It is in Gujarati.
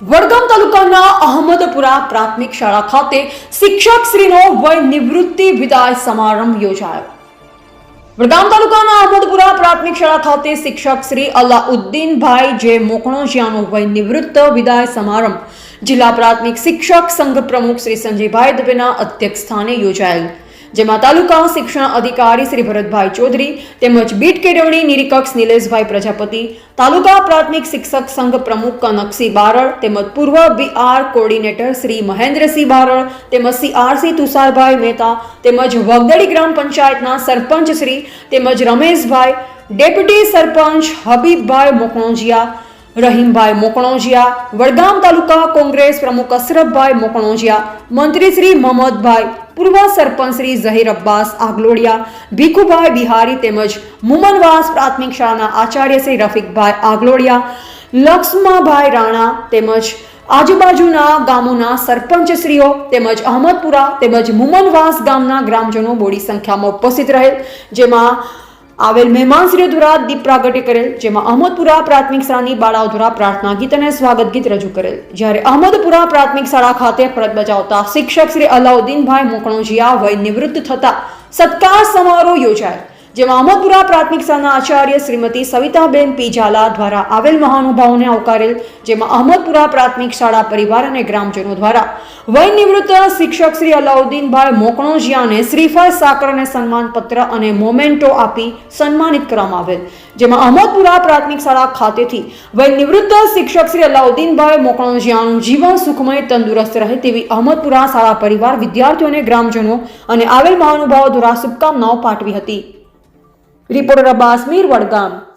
વડગામ તાલુકાના અહમદપુરા પ્રાથમિક શાળા ખાતે શિક્ષક શ્રીનો વય નિવૃત્તિ વિદાય સમારંભ યોજાયો. વડગામ તાલુકાના અહમદપુરા પ્રાથમિક શાળા ખાતે શિક્ષક શ્રી અલાઉદ્દીનભાઈ જે મોકણોજિયાનો વય નિવૃત્ત વિદાય સમારંભ જિલ્લા પ્રાથમિક શિક્ષક સંઘ પ્રમુખ શ્રી સંજયભાઈ અધ્યક્ષ સ્થાને યોજાયેલ જેમાં તાલુકા શિક્ષણ અધિકારી શ્રી ભરતભાઈ ચૌધરી તેમજ બીટ કેળવણી નિરીક્ષક નિલેશભાઈ પ્રજાપતિ, તાલુકા પ્રાથમિક શિક્ષક સંઘ પ્રમુખ કનકસિંહ બારડ તેમજ પૂર્વ બીઆર કોર્ડિનેટર શ્રી મહેન્દ્રસિંહ બારડ તેમજ સીઆરસી તુષારભાઈ મહેતા તેમજ વગદડી ગ્રામ પંચાયતના સરપંચ શ્રી તેમજ રમેશભાઈ, ડેપ્યુટી સરપંચ હબીબભાઈ મોકણોજિયા, રહીમભાઈ મોકણોજિયા, વડગામ તાલુકા કોંગ્રેસ પ્રમુખ અશરફભાઈ મોકણોજિયા, મંત્રી શ્રી મોહમ્મદભાઈ પૂર્વ સરપંચ શ્રી ઝહીર અબ્બાસ આગલોડિયા, ભીખુભાઈ બિહારી તેમજ મુમનવાસ પ્રાથમિક શાળાના આચાર્ય શ્રી રફીકભાઈ આગલોડિયા, લક્ષ્માભાઈ રાણા તેમજ આજુબાજુના ગામોના સરપંચશ્રીઓ તેમજ અહમદપુરા તેમજ મુમનવાસ ગામના ગ્રામજનો મોડી સંખ્યામાં ઉપસ્થિત રહેલ, જેમાં આવેલ મહેમાનશ્રીઓ દ્વારા દીપ પ્રાગટ્ય કરેલ, જેમાં અહમદપુરા પ્રાથમિક શાળાની બાળાઓ દ્વારા પ્રાર્થના ગીત અને સ્વાગત ગીત રજૂ કરેલ. જ્યારે અહમદપુરા પ્રાથમિક શાળા ખાતે ફરજ બજાવતા શિક્ષક શ્રી અલાઉદ્દીનભાઈ મોકણોજીયા વય નિવૃત્ત થતા સત્કાર સમારોહ યોજાયો. જેમાં અહમદપુરા પ્રાથમિક શાળાના આચાર્ય શ્રીમતી સવિતાબેન પી ઝાલા દ્વારા આવેલ મહાનુભાવોને આવકારેલ, જેમાં અહમદપુરા પ્રાથમિક શાળા પરિવાર અને ગ્રામજનો દ્વારા વય નિવૃત્ત શિક્ષક શ્રી અલાઉદ્દીનભાઈ મોકણોજિયાને શ્રીફળ સાકર અને સન્માનપત્ર અને મોમેન્ટો આપી સન્માનિત કરવામાં આવેલ. જેમાં અહમદપુરા પ્રાથમિક શાળા ખાતેથી વય નિવૃત્ત શિક્ષક શ્રી અલાઉદ્દીનભાઈ મોકણોજિયાનું જીવન સુખમય, તંદુરસ્ત રહે તેવી અહમદપુરા શાળા પરિવાર વિદ્યાર્થીઓને ગ્રામજનો અને આવેલ મહાનુભાવો દ્વારા શુભકામનાઓ પાઠવી હતી. રિપોર્ટર અબ્બાસ મીર વડગામ